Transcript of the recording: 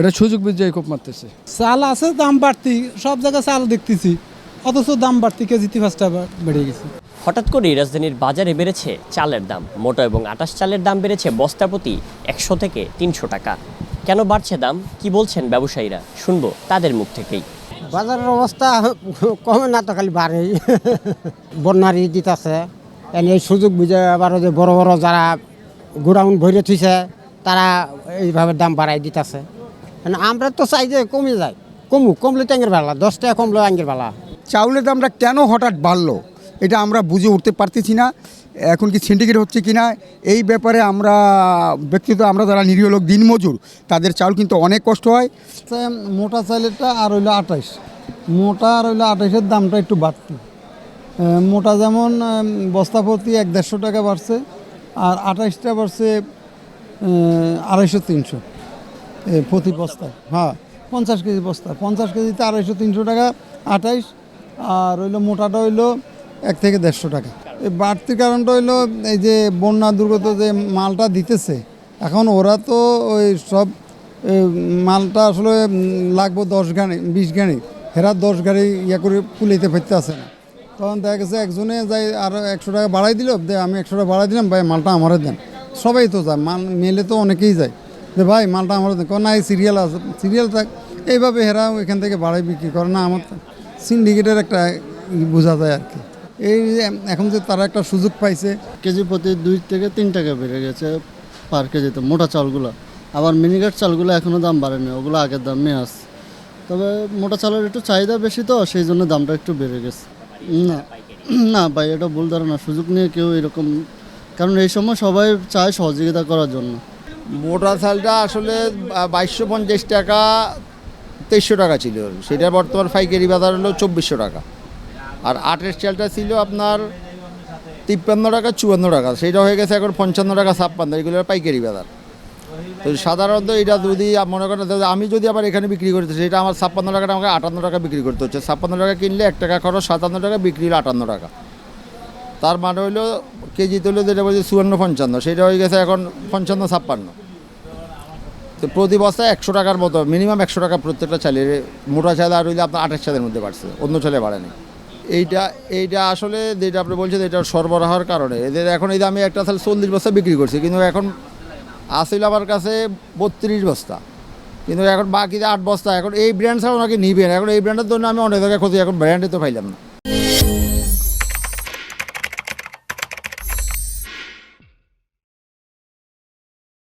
এটা সুযোগ বুঝে খুব মারতেছে। চাল আছে দাম বাড়তি সব জায়গায় চাল দেখতেছি। অথচ দাম বাড়তি কেজিতে পাঁচটা বেড়ে গেছে। হঠাৎ করেই রাজধানীর বাজারে বেড়েছে চালের দাম। মোটা এবং আটাশ চালের দাম বেড়েছে বস্তা প্রতি একশো থেকে তিনশো টাকা। কেন বাড়ছে দাম? কি বলছেন ব্যবসায়ীরা? শুনব তাদের মুখ থেকেই। বাজারের অবস্থা কমে না তো খালি বাড়ে বন্যার ই দিতেছে। এনে এই সুযোগ বুঝে আবার যে বড় বড় যারা গোডাউন ভরে থুইছে তারা এইভাবে দাম বাড়াই দিতেছে। আমরা তো চাই যে কমে যায়। কমু কমলে ট্যাঙ্গের বেলা দশ টাকা কমলে আঙ্গের বেলা। চাউলের দামটা কেন হঠাৎ বাড়লো? এটা আমরা বুঝে উঠতে পারতেছি না। এখন কি সিন্ডিকেট হচ্ছে কি না এই ব্যাপারে আমরা ব্যক্তিগত আমরা যারা নিরীহ লোক দিনমজুর তাদের চাউল কিন্তু অনেক কষ্ট হয়। মোটা চালেরটা আর হইল আঠাইশ। মোটা আর হইল আঠাইশের দামটা একটু বাড়তি। মোটা যেমন বস্তা প্রতি এক দেড়শো টাকা বাড়ছে আর আঠাইশটা বাড়ছে আড়াইশো তিনশো। প্রতি বস্তা। হ্যাঁ পঞ্চাশ কেজি বস্তা। পঞ্চাশ কেজিতে আড়াইশো, তিনশো টাকা, আঠাইশ। আর হইল মোটাটা হইল এক থেকে দেড়শো টাকা। এই বাড়তির কারণটা হইল এই যে বন্যা দুর্গত যে মালটা দিতেছে, এখন ওরা তো ওই সব মালটা আসলে লাগবো দশ গাড়ি, বিশ গাড়ি। হেরা দশ গাড়ি ইয়ে করে পুলিতে ফেরতে আসে না। তখন দেখা গেছে একজনে যাই আর একশো টাকা বাড়াই দিল আমি একশো টাকা বাড়াই দিলাম, ভাই মালটা আমারে দেন। সবাই তো যায়, মাল মেলে তো অনেকেই যায়। যে ভাই, মালটা আমার দেন না, এই সিরিয়াল আছে। সিরিয়াল থাক এইভাবে হেরা এখান থেকে বাড়াই বিক্রি করে না, আমার সিন্ডিকেটের একটা বোঝা যায় আর কি। এই এখন যে তারা একটা সুযোগ পাইছে, কেজি প্রতি দুই থেকে তিন টাকা বেড়ে গেছে পার কেজিতে মোটা চালগুলো। আবার মিনিকেট চালগুলো এখনও দাম বাড়েনি, ওগুলো আগের দামে আছে তবে মোটা চালের একটু চাহিদা বেশি তো, সেই জন্য দামটা একটু বেড়ে গেছে। না না ভাই, এটা ভুল ধারণা। সুযোগ নিয়ে কেউ এরকম, কারণ এই সময় সবাই চায় সহযোগিতা করার জন্য। মোটা চালটা আসলে বাইশশো পঞ্চাশ টাকা, তেইশশো টাকা ছিল। সেটা বর্তমান পাইকারি বাজার হলো চব্বিশশো টাকা। আর আটের চালটা ছিল আপনার তিপ্পান্ন টাকা, চুয়ান্ন টাকা। সেটা হয়ে গেছে এখন পঞ্চান্ন টাকা, ছাপ্পান্ন। এগুলো পাইকারি বাজার। তো সাধারণত এটা যদি মনে করেন আমি যদি আবার এখানে বিক্রি করতে সেটা আমার ছাপ্পান্ন টাকাটা আমাকে আটান্ন টাকা বিক্রি করতে হচ্ছে। ছাপ্পান্ন টাকা কিনলে এক টাকা খরচ, সাতান্ন টাকা বিক্রি হলো আটান্ন টাকা। তার মানে হইল, কেজি তুলে যেটা বলছে চুয়ান্ন পঞ্চান্ন, সেটা হয়ে গেছে এখন পঞ্চান্ন ছাপ্পান্ন। তো প্রতি বস্তায় একশো টাকার মতো, মিনিমাম একশো টাকা প্রত্যেকটা চালের, মোটা চাল আর হইলে আপনার আঠাশ চালের মধ্যে বাড়ছে, অন্য চালে বাড়েনি এইটা এইটা আসলে যেটা আপনি বলছেন, এটা সরবরাহের কারণে। এদের এখন এই আমি একটা চাল চল্লিশ বস্তা বিক্রি করছি, কিন্তু এখন আসিল আমার কাছে বত্রিশ বস্তা। কিন্তু এখন বাকিতে আট বস্তা, এখন এই ব্র্যান্ড ছাড়া ওনাকে নিবেন এখন এই ব্র্যান্ডের জন্য আমি অনেক জায়গায় খুঁজি এখন ব্র্যান্ডে তো পাইলাম না।